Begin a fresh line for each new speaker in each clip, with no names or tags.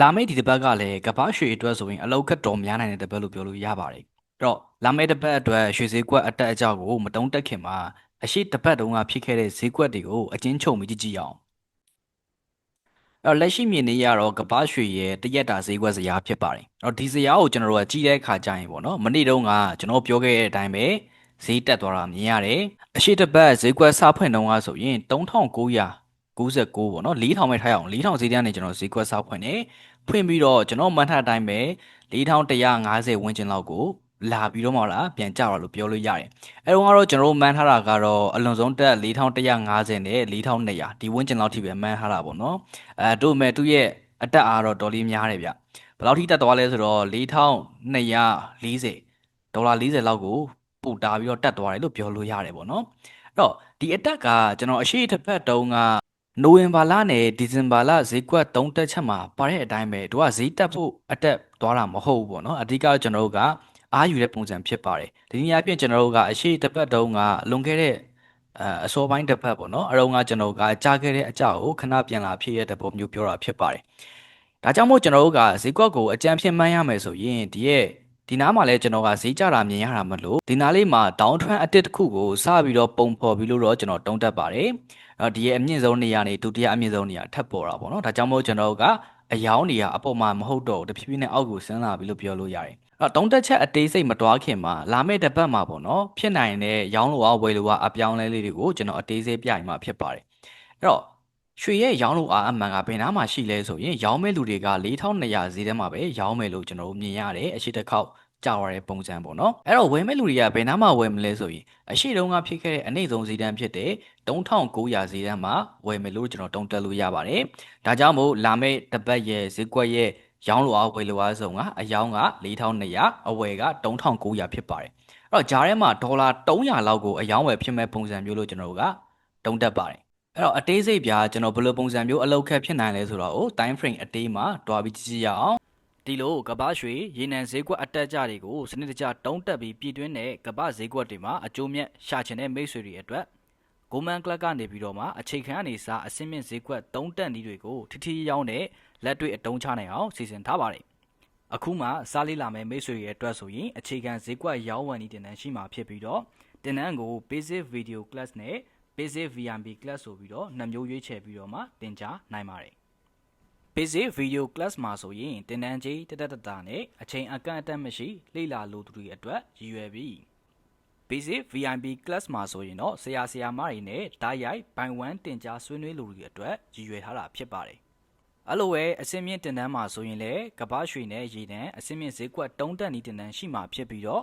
လာမယ့်ဒီတစ်ပတ်ကလည်းကပ္ပရွှေအတွက်ဆိုရင်အလောက်ခက်တော်များနိုင်တဲ့တစ်ပတ်လို့ပြောလို့ရပါတယ်အဲ့တော့လာမယ့်တစ်ပတ်အတွက်ရွှေဈေးကွက်အတက်အကျကိုမတုံးတက်ခင်မှာအရှိတစ်ပတ်တုန်းကဖြစ်ခဲ့တဲ့ဈေးကွက်တွေကိုအချင်းချုပ်ပြီးကြည့်ကြည့်အောင်အဲ့တော့လက်ရှိမြင်နေရတော့ကပ္ပရွှေရဲ့တရက်တာဈေးကွက်ဇယားဖြစ်ပါတယ်အဲ့တော့ဒီဇယားကိုကျွန်တော်တို့ကကြည့်တဲ့အခါကျရင်ပေါ့နော်မနေ့တုန်းကကျွန်တော်ပြောခဲ့တဲ့အတိုင်းပဲဈေးတက်သွားတာမြင်ရတယ်အရှိတစ်ပတ်ဈေးကွက်စဖွင့်တုန်းကဆိုရင်3900 99ပေါ့နော်4000ပဲထားရအောင်4000ဈေးတန်းနေကျွန်တော်ဈေးကွက်စောက်ဖွင့်နေဖွင့်ပြီးတော့ကျွန်တော်မှတ်ထားတိုင်းပဲ4150ဝန်းကျင်လောက်ကိုလာပြီးတော့မှလာပြန်ကြတော့လို့ပြောလို့ရတယ်အဲတော့ကတော့ကျွန်တော်မှန်းထားတာကတော့အလွန်ဆုံးတက်4150နဲ့4200ဒီဝန်းကျင်လောက်ထိပဲမှန်းထားတာပေါ့နော်အဲတို့မဲ့သူ့ရဲ့အတက်အားတော့တော်လေးများတယ်ဗျဘယ်လောက်ထိတက်သွားလဲဆိုတော့4240ဒေါ်လာ40လောက်ကိုပို့တာပြီးတော့တက်သွားတယ်လို့ပြောလို့ရတယ်ပေါ့နော်အဲ့တော့ဒီအတက်ကကျွန်တော်အရှိတစ်ဖက်တုံးက နိုဝင်ဘာလနဲ့ဒီဇင်ဘာလဈေးကွက်သုံးတက်ချက်မှာပါတဲ့အတိုင်းပဲတို့ကဈေးတက်ဖို့အတက်သွားတာမဟုတ်ဘူးပေါ့နော်အဓိကကျွန်တော်တို့ကအားယူတဲ့ပုံစံဖြစ်ပါတယ်ဒီနေ့အပြင်ကျွန်တော်တို့ကအရှိတစ်ပတ်တုန်းကလွန်ခဲ့တဲ့အဲအစောပိုင်းတစ်ပတ်ပေါ့နော်အရုံးကကျွန်တော်ကကြားခဲ့တဲ့အကြောက်ကိုခဏပြန်လာဖြစ်ရတဲ့ပုံမျိုးပြောတာဖြစ်ပါတယ်ဒါကြောင့်မို့ကျွန်တော်တို့ကဈေးကွက်ကိုအကြံဖြစ်မှန်းရမယ်ဆိုရင်ဒီရဲ့ဒီနားမှာလဲကျွန်တော်ကဈေးကြတာမြင်ရတာမလို့ဒီနားလေးမှာ down trend အတစ်တစ်ခုကိုစပြီးတော့ပုံဖော်ပြီးလို့တော့ကျွန်တော်တုံးတက်ပါတယ် အဲ့ဒီရဲ့အမြင့်ဆုံးနေရာနေဒုတိယအမြင့်ဆုံးနေရာထပ်ပေါ်တာပေါ့နော်ဒါကြောင့်မို့ကျွန်တော်တို့ကအယောင်းနေရာအပေါ်မှာမဟုတ်တော့ဘူးတဖြည်းဖြည်းနဲ့အောက်ကိုဆင်းလာပြီလို့ပြောလို့ရတယ်အဲ့တော့တုံးတက်ချက်အသေးစိတ်မတွားခင်မှာလာမယ့်တစ်ပတ်မှာပေါ့နော်ဖြစ်နိုင်တဲ့ရောင်းလိုအားဝယ်လိုအားအပြောင်းလဲလေးတွေကိုကျွန်တော်အသေးစိတ်ပြရင်မှာဖြစ်ပါတယ်အဲ့တော့ရွှေရဲ့ရောင်းလိုအားအမှန်ကဘယ်နားမှာရှိလဲဆိုရင်ရောင်းမဲ့လူတွေက4200ဈေးထဲမှာပဲရောင်းမယ်လို့ကျွန်တော်တို့မြင်ရတယ်အရှိတစ်ခေါက် ကြောက်ရတဲ့ပုံစံပေါ့နော်အဲ့တော့ဝယ်မဲ့လူတွေကဘယ်နားမှာဝယ်မလဲဆိုရင်အရှိတုန်းကဖြစ်ခဲ့တဲ့အနိမ့်ဆုံးဈေးတန်းဖြစ်တဲ့3900ဈေးတန်းမှာဝယ်မယ်လို့ကျွန်တော်တုံးတက်လို့ရပါတယ်ဒါကြောင့်မို့လာမယ့်တစ်ပတ်ရဲ့ဈေးကွက်ရဲ့ရောင်းလိုအားဝယ်လိုအားဆုံးကအယောင်းက4200အဝယ်က3900ဖြစ်ပါတယ်အဲ့တော့ဂျားထဲမှာဒေါ်လာ300လောက်ကိုအယောင်းဝယ်ဖြစ်မဲ့ပုံစံမျိုးလို့ကျွန်တော်တို့ကတုံးတက်ပါတယ်အဲ့တော့အသေးစိတ်ပြကျွန်တော်ဘယ်လိုပုံစံမျိုးအလောက်ခက်ဖြစ်နိုင်လဲဆိုတော့ time frame အသေးမှာတွားပြီးကြည့်ကြည့်ရအောင် ဒီလိုကမ္ဘာရွှေရေနံဈေးကွက်အတက်ကြတွေကိုစနစ်တကျတုံးတက်ပြီးပြည်တွင်းတဲ့ကမ္ဘာဈေးကွက်တွေမှာအကျိုးမြတ်ရှာချင်တဲ့မိတ်ဆွေတွေအတွက်ဂိုမန်ကလပ်ကနေပြီးတော့မှအခြေခံအနေစားအစင်းမြင့်ဈေးကွက်တုံးတက်နည်းတွေကိုထိထိရောင်းတဲ့လက်တွေ့အတုံးချနိုင်အောင်စီစဉ်ထားပါတယ်အခုမှစားလေးလာမယ့်မိတ်ဆွေရဲ့အတွက်ဆိုရင်အခြေခံဈေးကွက်ရောင်းဝယ်နည်းတင်တန်းရှိမှာဖြစ်ပြီးတော့တင်တန်းကို basic video class နဲ့ basic VMB class ဆိုပြီးတော့နှစ်မျိုးရွေးချယ်ပြီးတော့မှသင်ကြားနိုင်ပါတယ် basic video class မှာဆိုရင်တင်တန်းကြီးတက်တက်တတာနဲ့အချိန်အကန့်အသတ်မရှိလေ့လာလိုသူတွေအတွက်ရည်ရွယ်ပြီး basic VIP class မှာဆိုရင်တော့ဆရာဆရာမတွေနဲ့ဓာတ်ရိုက်ဘိုင်ဝမ်တင်ကြားဆွေးနွေးလိုသူတွေအတွက်ရည်ရွယ်ထားတာဖြစ်ပါတယ်အဲ့လိုပဲအစင်းမြင့်တင်တန်းမှာဆိုရင်လည်းကဘာရွှေနဲ့ရေတန်းအစင်းမြင့်ဈေးကွက်တုံးတက်နီးတင်တန်းရှိမှာဖြစ်ပြီးတော့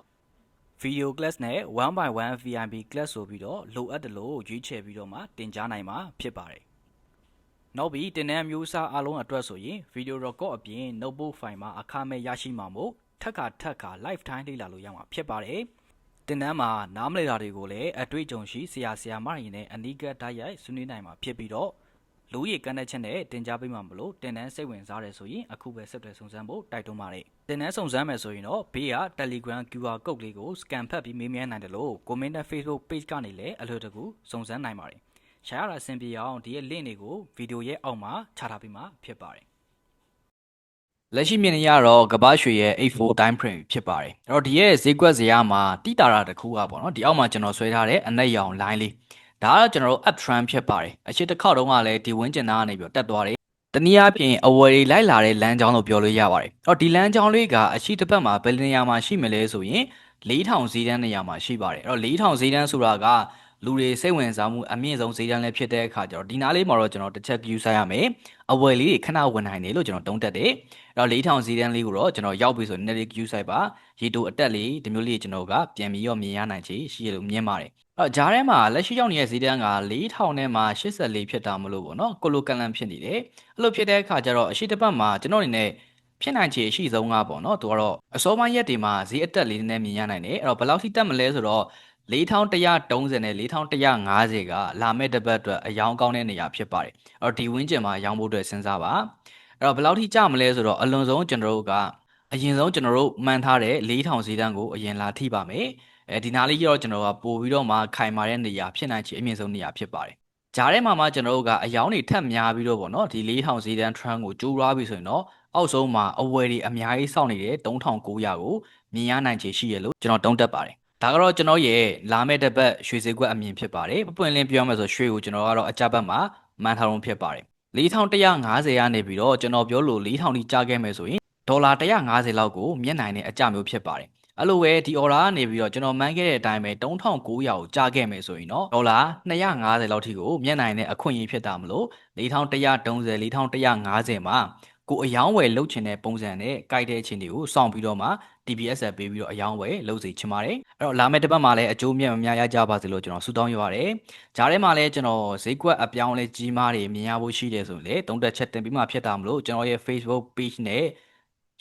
video class နဲ့ one by one VIP class ဆိုပြီးတော့လိုအပ်တယ်လို့ရွေးချယ်ပြီးတော့မှတင်ကြားနိုင်မှာဖြစ်ပါတယ် နောက်ပြီးတင်တန်းမျိုးစားအလုံးအတွက်ဆိုရင် video record အပြင် notebook file မှာအခမဲ့ရရှိမှာမို့ထက်ခါထက်ခါ lifetime လေ့လာလို့ရမှာဖြစ်ပါတယ်တင်တန်းမှာနားမလည်တာတွေကိုလည်းအတွေ့အကြုံရှိဆရာဆရာမတွေနဲ့အနီးကပ်ဓာတ်ရိုက်ဆွေးနွေးနိုင်မှာဖြစ်ပြီးတော့လူရည်ကန်းတဲ့ချက်နဲ့တင် जा ပေးမှာမလို့တင်တန်းစိတ်ဝင်စားတယ်ဆိုရင်အခုပဲဆက်သွယ်စုံစမ်းဖို့တိုက်တွန်းပါတယ်တင်တန်းစုံစမ်းမယ်ဆိုရင်တော့ဘေးက Telegram QR code လေးကို scan ဖတ်ပြီးမေးမြန်းနိုင်တယ်လို့ comment နဲ့ Facebook page ကနေလည်းအလွယ်တကူစုံစမ်းနိုင်ပါတယ် ရှားရတာအဆင်ပြေအောင်ဒီရဲ့ link တွေကိုဗီဒီယိုရဲ့အောက်မှာချထားပေးမှာဖြစ်ပါတယ်လက်ရှိမြင်နေရတော့ကဘာရွှေရဲ့84 time frame ဖြစ်ပါတယ်အဲ့တော့ဒီရဲ့ဈေးကွက်ဇယားမှာတိတာတာတစ်ခုကပေါ့နော်ဒီအောက်မှာကျွန်တော်ဆွဲထားတဲ့အနက်ရောင် line လေးဒါကတော့ကျွန်တော်တို့ up trend ဖြစ်ပါတယ်အရှိတစ်ခေါက်တုန်းကလည်းဒီဝင်းကျင်သားကနေပြီးတော့တက်သွားတယ်တနည်းအားဖြင့်အဝယ်တွေလိုက်လာတဲ့လမ်းကြောင်းလို့ပြောလို့ရပါတယ်အဲ့တော့ဒီလမ်းကြောင်းလေးကအရှိတစ်ပတ်မှာဘယ်နေရာမှာရှိမလဲဆိုရင်4000ဈေးတန်းနေရာမှာရှိပါတယ်အဲ့တော့4000ဈေးတန်းဆိုတာက လူတွေစိတ်ဝင်စားမှုအမြင့်ဆုံးဈေးတန်းလည်းဖြစ်တဲ့အခါကျတော့ဒီနားလေးမှာတော့ကျွန်တော်တစ်ချက် view ဆိုင်ရမယ်အဝယ်လေးတွေခဏဝင်နိုင်တယ်လို့ကျွန်တော်တုံးတက်တယ်အဲ့တော့4000ဈေးတန်းလေးကိုတော့ကျွန်တော်ရောက်ပြီဆိုရင် net view ဆိုင်ပါရေတိုအတက်လေးဒီမျိုးလေးကျွန်တော်ကပြန်ပြီးတော့မြင်ရနိုင်ချေရှိရလို့မြင်ပါတယ်အဲ့တော့ဂျားထဲမှာလက်ရှိရောက်နေတဲ့ဈေးတန်းက4000နဲ့မှ84ဖြစ်တာမလို့ပေါ့နော်ကိုလိုကန်လန်ဖြစ်နေတယ်အဲ့လိုဖြစ်တဲ့အခါကျတော့အရှိတစ်ပတ်မှာကျွန်တော်အနေနဲ့ဖြစ်နိုင်ခြေအရှိဆုံးကပေါ့နော်သူကတော့အစောပိုင်းရက်တွေမှာဈေးအတက်လေးနည်းနည်းမြင်ရနိုင်တယ်အဲ့တော့ဘယ်လောက်ထိတက်မလဲဆိုတော့ 4130နဲ့4150ကလာမဲ့တစ်ပတ်အတွက်အယောင်ကောင်းတဲ့နေရာဖြစ်ပါတယ်အဲ့တော့ဒီဝင်းကျင်မှာရောင်းဖို့အတွက်စဉ်းစားပါအဲ့တော့ဘယ်လောက်ထိကြမလဲဆိုတော့အလွန်ဆုံးကျွန်တော်တို့ကအရင်ဆုံးကျွန်တော်တို့မှန်းထားတဲ့4000ဈေးတန်းကိုအရင်လာထိပါမယ်အဲဒီနားလေးကတော့ကျွန်တော်ကပို့ပြီးတော့မှခိုင်မာတဲ့နေရာဖြစ်နိုင်ချေအမြင့်ဆုံးနေရာဖြစ်ပါတယ်ဂျားထဲမှာမှကျွန်တော်တို့ကအယောင်တွေထက်များပြီးတော့ပေါ့နော်ဒီ4000ဈေးတန်း trend ကိုကျိုးရွားပြီဆိုရင်တော့အောက်ဆုံးမှာအဝယ်တွေအများကြီးစောင့်နေတဲ့3900ကိုမြင်ရနိုင်ခြေရှိရလို့ကျွန်တော်တုံးတက်ပါတယ် ဒါကတော့ကျွန်တော်ရဲ့လာမယ့်တစ်ပတ်ရွှေဈေးကွက်အမြင်ဖြစ်ပါတယ်ပပွင့်လင်းပြောမယ်ဆိုရွှေကိုကျွန်တော်ကတော့အကြက်ဘက်မှာမှန်းထားလုံးဖြစ်ပါတယ်4150ကနေပြီးတော့ကျွန်တော်ပြောလို့4000ထိကြားခဲ့မယ်ဆိုရင်ဒေါ်လာ150လောက်ကိုမြင့်နိုင်တဲ့အကြမျိုးဖြစ်ပါတယ်အဲ့လိုပဲဒီ order ကနေပြီးတော့ကျွန်တော်မှန်းခဲ့တဲ့အတိုင်းပဲ3900ကိုကြားခဲ့မယ်ဆိုရင်တော့ဒေါ်လာ250လောက်ထိကိုမြင့်နိုင်တဲ့အခွင့်အရေးဖြစ်တာမလို့4130 4150မှာကိုအယောင်းဝယ်လုပ်ချင်တဲ့ပုံစံနဲ့ကြိုက်တဲ့ချင်းတွေကိုစောင့်ပြီးတော့မှ TPS ပေးပြီးတော့အယောင်းဝယ်လုပ်စီချင်ပါတယ်အဲ့တော့လာမယ့်တစ်ပတ်မှာလည်းအကျိုးမြတ်မများရကြပါစေလို့ကျွန်တော်ဆုတောင်းရပါတယ်ဂျားထဲမှာလည်းကျွန်တော်ဈေးကွက်အပြောင်းလဲကြီးမားတွေမြင်ရဖို့ရှိတယ်ဆိုရင်လည်းတုံးတက်ချက်တင်ပြီးမှဖြစ်တာမလို့ကျွန်တော်ရဲ့ Facebook page နဲ့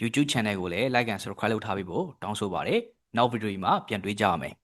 YouTube channel ကိုလည်း like and subscribe လုပ်ထားပြီးဖို့တောင်းဆိုပါတယ်နောက်ဗီဒီယိုမှာပြန်တွေ့ကြရမယ်